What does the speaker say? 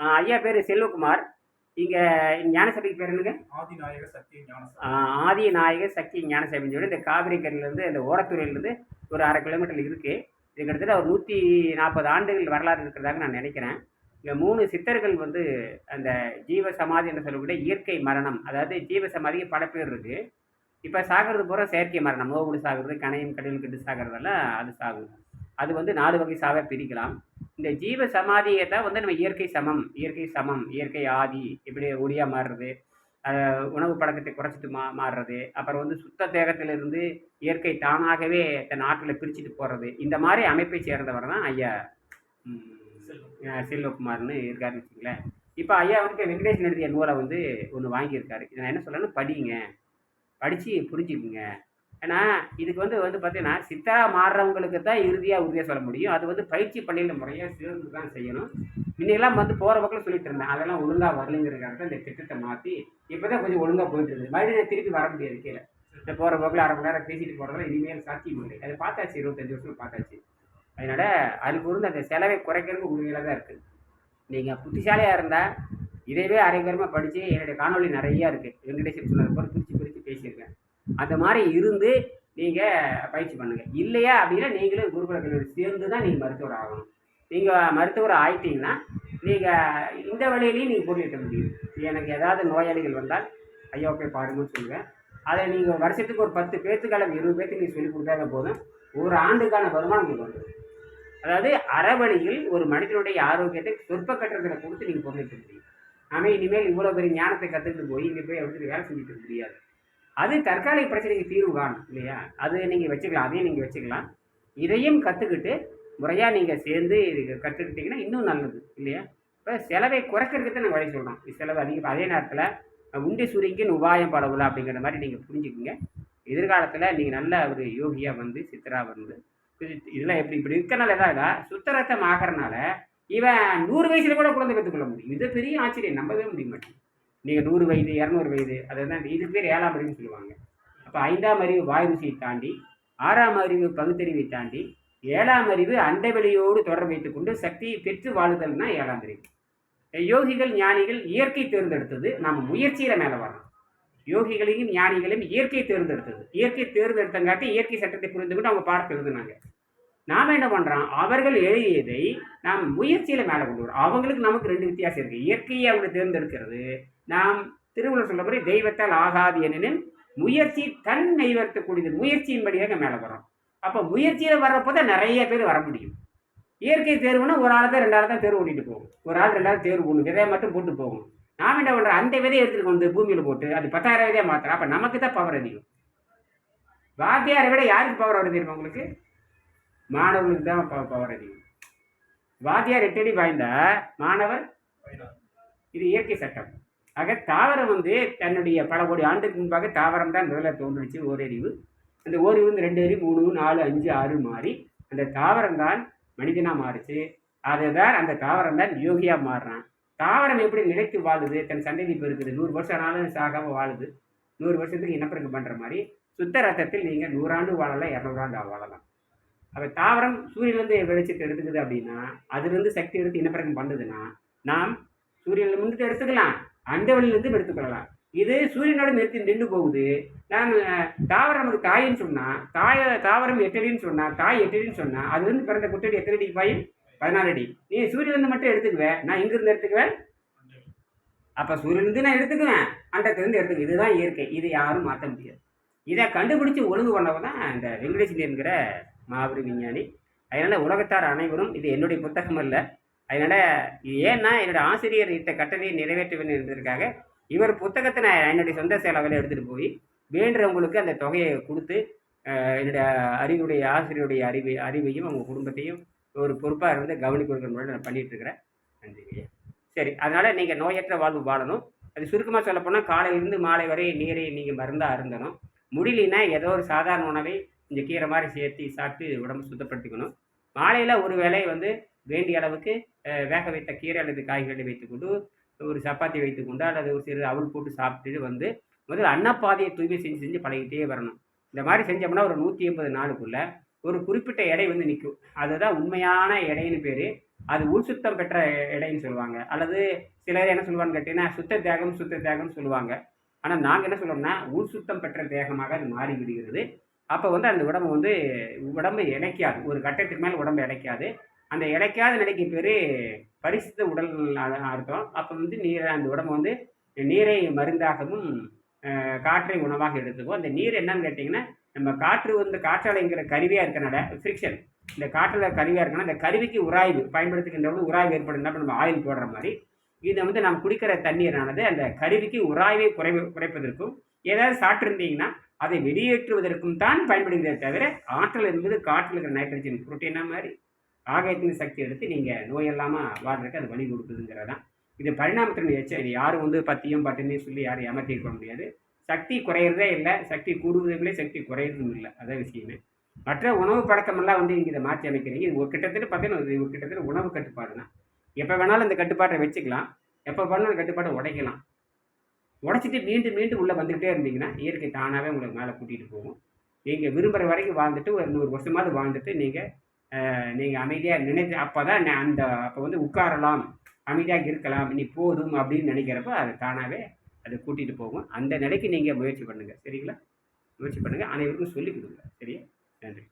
ஐயா பேர் செல்வகுமார். இங்கே ஞானசபைக்கு பேர் என்னங்க? ஆதிநாயக சக்தி ஞானசபை. ஆ, ஆதி நாயகர் சக்தி ஞானசபைன்னு சொல்லி இந்த காவிரி கரையிலேருந்து இந்த ஓடத்துறையிலேருந்து ஒரு அரை கிலோமீட்டர் இருக்குது இது கிட்டத்தட்ட ஒரு நூற்றி நாற்பது ஆண்டுகள் வரலாறு இருக்கிறதாக நான் நினைக்கிறேன். இங்கே மூணு சித்தர்கள் வந்து அந்த ஜீவ சமாதி என்று சொல்லக்கூடிய இயற்கை மரணம் அதாவது ஜீவ சமாதிக்கு பல பேர் இருக்குது இப்போ சாகிறது பூரா செயற்கை மரணம். நோவுடு சாகிறது கணையும் கடல் கெட்டு சாகிறதெல்லாம் அது சாகும் அது வந்து நாலு வகை சாவை பிரிக்கலாம். இந்த ஜீவ சமாதியை தான் வந்து நம்ம இயற்கை சமம் இயற்கை சமம் இயற்கை ஆதி இப்படி ஒடியா மாறுறது உணவு பழக்கத்தை குறைச்சிட்டு மா மாறுறது அப்புறம் வந்து சுத்த தேகத்திலிருந்து இயற்கை தானாகவே தன் ஆற்றலை பிரிச்சுட்டு போகிறது இந்த மாதிரி அமைப்பை சேர்ந்தவர் தான் ஐயா செல்வகுமார்னு இருக்காருன்னு வச்சுங்களேன் இப்போ ஐயா வந்து வெங்கடேஷன் எழுதிய நூலை வந்து ஒன்று வாங்கியிருக்காரு. இதை நான் என்ன சொல்லணும்னு படிங்க படித்து புரிஞ்சுக்குங்க. ஏன்னா இதுக்கு வந்து வந்து பார்த்தீங்கன்னா சித்தரா மாறுறவங்களுக்கு தான் இறுதியாக உறுதியாக சொல்ல முடியும். அது வந்து பயிற்சி பள்ளியில் முறையாக சேர்ந்து தான் செய்யணும். முன்னெல்லாம் வந்து போகிற பக்கம் சொல்லிட்டு இருந்தேன். அதெல்லாம் ஒழுங்காக வரலைங்கிறதுக்காக தான் இந்த திட்டத்தை மாற்றி இப்போ தான் கொஞ்சம் ஒழுங்காக போயிட்டு இருக்குது. மறுபடியும் திருப்பி வர முடியாது கீழே. இந்த போகிற போக்கில் அரை மணி நேரம் பேசிட்டு போகிறதுல இனிமேல் சாத்தியம் இல்லை. அதை பார்த்தாச்சு இருபத்தஞ்சி வருஷம் பார்த்தாச்சு. அதனால் அதுக்கு இருந்து அந்த செலவை குறைக்கிறதுக்கு உண்மையில தான் இருக்குது நீங்கள் புத்திசாலியாக இருந்தால் இதையவே அரைகரமாக படித்து என்னுடைய காணொளி நிறையா இருக்குது வெங்கடேஷன் சொன்னது போல பிரித்து பிரித்து பேசியிருக்கேன். அந்த மாதிரி இருந்து நீங்கள் பயிற்சி பண்ணுங்கள் இல்லையா அப்படின்னா நீங்களும் குருகுல கல்லூரி சேர்ந்து தான் நீங்கள் மருத்துவர் ஆகணும். நீங்கள் மருத்துவர் ஆயிட்டீங்கன்னா நீங்கள் இந்த வழியிலையும் நீங்கள் பொருளிட்ட முடியும். எனக்கு ஏதாவது நோயாளிகள் வந்தால் ஐயா போய் பாருங்கன்னு சொல்லுவேன். அதை நீங்கள் வருஷத்துக்கு ஒரு பத்து பேர்த்துக்கு இருபது பேர்த்துக்கு நீங்கள் சொல்லிக் கொடுத்தாங்க போதும். ஒரு ஆண்டுக்கான வருமானம் உங்களுக்கு வந்துடும். அதாவது அறவழியில் ஒரு மனிதனுடைய ஆரோக்கியத்தை சொற்ப கட்டுறதுல கொடுத்து நீங்கள் பொருளிட்ட முடியும். ஆனால் இனிமேல் இவ்வளோ பெரிய ஞானத்தை கற்றுக்கிட்டு போய் இங்கே போய் எடுத்துட்டு வேலை செஞ்சுட்டு முடியாது. அது தற்காலிக பிரச்சனைக்கு தீர்வு காணும் இல்லையா? அது நீங்கள் வச்சுக்கலாம் அதையும் நீங்கள் வச்சுக்கலாம். இதையும் கற்றுக்கிட்டு முறையாக நீங்கள் சேர்ந்து இது கற்றுக்கிட்டிங்கன்னா இன்னும் நல்லது இல்லையா? இப்போ செலவை குறைக்கிறதுக்கு தான் நான் வழி சொல்கிறோம் செலவு அதிகம் அதே நேரத்தில் உண்டி சுருங்கின் உபாயம் படவுல அப்படிங்கிற மாதிரி நீங்கள் புரிஞ்சுக்குங்க. எதிர்காலத்தில் நீங்கள் நல்ல ஒரு யோகியாக வந்து சித்தராக வந்து இதெல்லாம் எப்படி இப்படி இருக்கனால எதாவது சுத்தரத்தம் ஆகிறனால இவன் நூறு வயசுல கூட குழந்தை பெற்றுக்கொள்ள முடியும். இது பெரிய ஆச்சரியம் நம்பவே முடிய மாட்டேங்குது. நீங்கள் நூறு வயது இரநூறு வயது அதுதான் இதுக்கு பேர் ஏழாம் அறிவுன்னு சொல்லுவாங்க. அப்போ ஐந்தாம் அறிவு வாய் ருசியை தாண்டி ஆறாம் அறிவு பகுத்தறிவை தாண்டி ஏழாம் அறிவு அண்டவெளியோடு தொடர்பு வைத்துக் கொண்டு சக்தியை பெற்று வாழுதல்னா ஏழாம் அறிவு. யோகிகள் ஞானிகள் இயற்கை தேர்ந்தெடுத்தது நாம் முயற்சியில் மேலே வரணும். யோகிகளையும் ஞானிகளையும் இயற்கை தேர்ந்தெடுத்தது. இயற்கை தேர்ந்தெடுத்தங்காட்டி இயற்கை சட்டத்தை புரிந்துக்கிட்டு அவங்க பாடத்தை எழுதுனாங்க. நாம் என்ன பண்ணுறோம் அவர்கள் எழுதியதை நாம் முயற்சியில் மேலே கொண்டு வரோம் அவங்களுக்கு நமக்கு ரெண்டு வித்தியாசம் இருக்குது இயற்கையை அவங்க தேர்ந்தெடுக்கிறது நாம் திருவள்ளுவர் சொல்லபடி தெய்வத்தால் ஆகாது எனினும் முயற்சி தன் நெய்வர்த்தக்கூடியது முயற்சியின்படியாக மேலே வரோம் அப்போ முயற்சியில் வர்றப்போ தான் நிறைய பேர் வர முடியும். இயற்கை தேர்வுனா ஒரு ஆள் தான் ரெண்டு ஆள் தான் தேர்வு ஓட்டிட்டு போகும். ஒரு ஆள் ரெண்டு ஆள் தேர்வு போகணும் விதையை மட்டும் போட்டு போகும். நாம் என்ன பண்ணுறோம் அந்த விதையை எடுத்துட்டு வந்து பூமியில் போட்டு அது பத்தாயிரம் விதையை மாத்திரம் அப்போ நமக்கு தான் பவர் அதிகம். வாத்தியாரை விட யாருக்கு பவர் வருது உங்களுக்கு? மாணவர்களுக்கு தான் பவர் அதிகம். வாத்தியார் எட்டடி வாய்ந்தா மாணவர் இது இயற்கை சட்டம். ஆக தாவரம் வந்து தன்னுடைய பல கோடி ஆண்டுக்கு முன்பாக தாவரம் தான் முதல்ல தோன்றுச்சு ஓரறிவு. அந்த ஓரிவு வந்து ரெண்டு அறிவு மூணு நாலு அஞ்சு ஆறு மாறி. அந்த தாவரம் தான் மனிதனாக மாறுச்சு. அதுதான் அந்த தாவரம் தான் யோகியாக மாறுறான். தாவரம் எப்படி நிலைத்து வாழுது? தன் சந்ததி பெருக்குது நூறு வருஷம் ஆனாலும் சாகாமல் வாழுது. நூறு வருஷத்துக்கு இனப்பெருக்கம் பண்ணுற மாதிரி சுத்த ரத்தத்தில் நீங்கள் நூறாண்டு வாழலாம் இரநூறாண்டு வாழலாம். அப்போ தாவரம் சூரியன்லேருந்து வெளிச்சத்தை எடுத்துக்குது அப்படின்னா அதுலேருந்து சக்தி எடுத்து இனப்பெருக்கம் பண்ணுதுன்னா நாம் சூரியனில் இருந்துட்டு எடுத்துக்கலாம். அந்த வழியிலிருந்து எடுத்துக்கொள்ளலாம் இது சூரியனோட நிறுத்தி நின்று போகுது. நாம் தாவரம் நமக்கு தாயின்னு சொன்னால் தாய தாவரம் எட்டடின்னு சொன்னால் தாய் எட்டடின்னு சொன்னால் அது வந்து பிறந்த குட்டடி எத்தனை அடி? பாயும் பதினாறு அடி. நீ சூரியன்லேருந்து மட்டும் எடுத்துக்குவேன் நான் இங்கிருந்து எடுத்துக்குவேன் அப்போ சூரியன்லேருந்து நான் எடுத்துக்குவேன். அண்டத்துலேருந்து எடுத்துக்குவேன். இதுதான் இயற்கை. இதை யாரும் மாற்ற முடியாது. இதை கண்டுபிடிச்சி ஒழுங்கு பண்ணவன் தான் இந்த வெங்கடேசன் என்கிற மாபெரும் விஞ்ஞானி. அதனால் உலகத்தார் அனைவரும் இது என்னுடைய புத்தகம் அல்ல. அதனால் ஏன்னா என்னோடய ஆசிரியர் இட்ட கட்டளையை நிறைவேற்ற வேண்டும் என்பதற்காக இவர் புத்தகத்தை நான் என்னுடைய சொந்த செலவில் எடுத்துகிட்டு போய் வேண்டுறவங்களுக்கு அந்த தொகையை கொடுத்து என்னுடைய அறிவுடைய ஆசிரியருடைய அறிவை அறிவையும் அவங்க குடும்பத்தையும் ஒரு பொறுப்பாக இருந்து கவனிக்க கொடுக்குற முறையில் நான் பண்ணிகிட்ருக்கிறேன் நன்றி சரி அதனால் நீங்கள் நோயற்ற வாழ்வு வாழணும். அது சுருக்கமாக சொல்லப்போனால் காலையிலேருந்து மாலை வரை நீரை நீங்கள் மருந்தாக அருந்தணும். முடியலனா ஏதோ ஒரு சாதாரண உணவை இந்த கீரை மாதிரி சேர்த்து சாப்பிட்டு உடம்பு சுத்தப்படுத்திக்கணும். மாலையில் ஒரு வேளை வந்து வேண்டிய அளவுக்கு வேக வைத்த கீரை அல்லது காய்கறிகளை வைத்துக்கொண்டு ஒரு சப்பாத்தி வைத்துக்கொண்டு அல்லது ஒரு சிறு அவுள் போட்டு சாப்பிட்டுட்டு வந்து முதல்ல அன்னப்பாதையை தூய்மை செஞ்சு செஞ்சு பழகிட்டே வரணும். இந்த மாதிரி செஞ்சோம்னா ஒரு நூற்றி எண்பது நாளுக்குள்ள ஒரு குறிப்பிட்ட எடை வந்து நிற்கும் அதுதான் உண்மையான எடைன்னு பேர். அது உள் சுத்தம் பெற்ற எடைன்னு சொல்லுவாங்க. அல்லது சிலர் என்ன சொல்லுவான்னு கேட்டிங்கன்னா சுத்த தேகம் சுத்த தேகம்னு சொல்லுவாங்க. ஆனால் நாங்கள் என்ன சொல்கிறோம்னா உள் சுத்தம் பெற்ற தேகமாக அது மாறி விடுகிறது அப்போ வந்து அந்த உடம்பு வந்து உடம்பு இணைக்காது. ஒரு கட்டத்துக்கு மேலே உடம்பு இணைக்காது. அந்த இழைக்காத நிலைக்கு பேர் பரிசுத்த உடல் அர்த்தம். அப்போ வந்து நீரை அந்த உடம்பு வந்து நீரை மருந்தாகவும் காற்றை உணவாக எடுத்துக்கும். அந்த நீர் என்னன்னு கேட்டிங்கன்னா நம்ம காற்று வந்து காற்றாலைங்கிற கருவியாக இருக்கனால ஃப்ரிக்ஷன் இந்த காற்றில் கருவியாக இருக்கனால அந்த கருவிக்கு உராய்வு பயன்படுத்துகின்ற உராய்வு ஏற்படுதுன்னா நம்ம ஆயில் போடுற மாதிரி. இதை வந்து நாம் குடிக்கிற தண்ணீரானது அந்த கருவிக்கு உராய்வை குறைவு குறைப்பதற்கும் ஏதாவது சாப்பிட்ருந்தீங்கன்னா அதை வெளியேற்றுவதற்கும் தான் பயன்படுகிறதே தவிர ஆற்றல் என்பது காற்றில் இருக்கிற நைட்ரஜன் புரோட்டீனா மாதிரி ஆகாயத்தின் சக்தி எடுத்து நீங்கள் நோய் இல்லாமல் வாழ்றதுக்கு அது வழி கொடுக்குதுங்கிறதான் இது பரிணாமத்தின் எச்சம் இது யாரும் வந்து பத்தியும் பட்டினியும் சொல்லி யாரும் ஏமாற்றி முடியாது. சக்தி குறையிறதே இல்லை. சக்தி கூடுவதும் இல்லை. சக்தி குறையிறதும் இல்லை. அதான் விஷயமே. மற்ற உணவு பழக்கமெல்லாம் வந்து நீங்கள் இதை மாற்றி அமைக்கிறீங்க. இது ஒரு கிட்டத்தட்ட பார்த்தீங்கன்னா இது ஒரு கிட்டத்தட்ட உணவு கட்டுப்பாடு தான். எப்போ வேணாலும் இந்த கட்டுப்பாட்டை வச்சுக்கலாம். எப்போ வேணாலும் அந்த கட்டுப்பாட்டை உடைக்கலாம். உடைச்சிட்டு மீண்டும் மீண்டும் உள்ளே வந்துக்கிட்டே இருந்தீங்கன்னா இயற்கை தானாகவே உங்களுக்கு மேலே கூட்டிகிட்டு போகும். நீங்கள் விரும்புகிற வரைக்கும் வாழ்ந்துட்டு ஒரு நூறு வருஷமாவது வாழ்ந்துட்டு நீங்கள் நீங்கள் அமைதியாக நினைத்து அப்போ தான் அந்த அப்போ வந்து உட்காரலாம் அமைதியாக இருக்கலாம் இனி போதும் அப்படின்னு நினைக்கிறப்ப அது தானாகவே அது கூட்டிகிட்டு போகும். அந்த நிலைக்கு நீங்கள் முயற்சி பண்ணுங்கள் சரிங்களா? முயற்சி பண்ணுங்கள் அனைவருக்கும் சொல்லிக் கொடுங்க. சரியா? நன்றி.